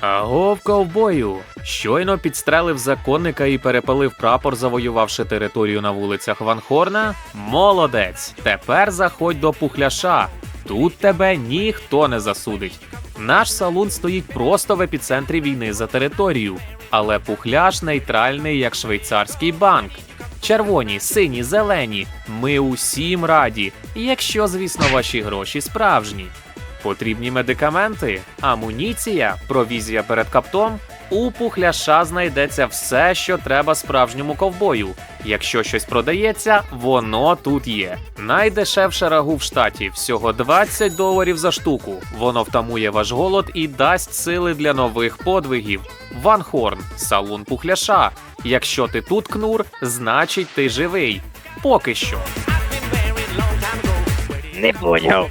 Агов ковбою. Щойно підстрелив законника і перепалив прапор, завоювавши територію на вулицях Ванхорна. Молодець. Тепер заходь до пухляша. Тут тебе ніхто не засудить. Наш салун стоїть просто в епіцентрі війни за територію, але пухляш нейтральний, як швейцарський банк. Червоні, сині, зелені. Ми усім раді, якщо, звісно, ваші гроші справжні. Потрібні медикаменти, амуніція, провізія перед каптом. У пухляша знайдеться все, що треба справжньому ковбою. Якщо щось продається, воно тут є. Найдешевше рагу в штаті всього 20 доларів за штуку. Воно втамує ваш голод і дасть сили для нових подвигів. Ван Хорн, салон пухляша. Якщо ти тут кнур, значить ти живий. Поки що. Не поняв.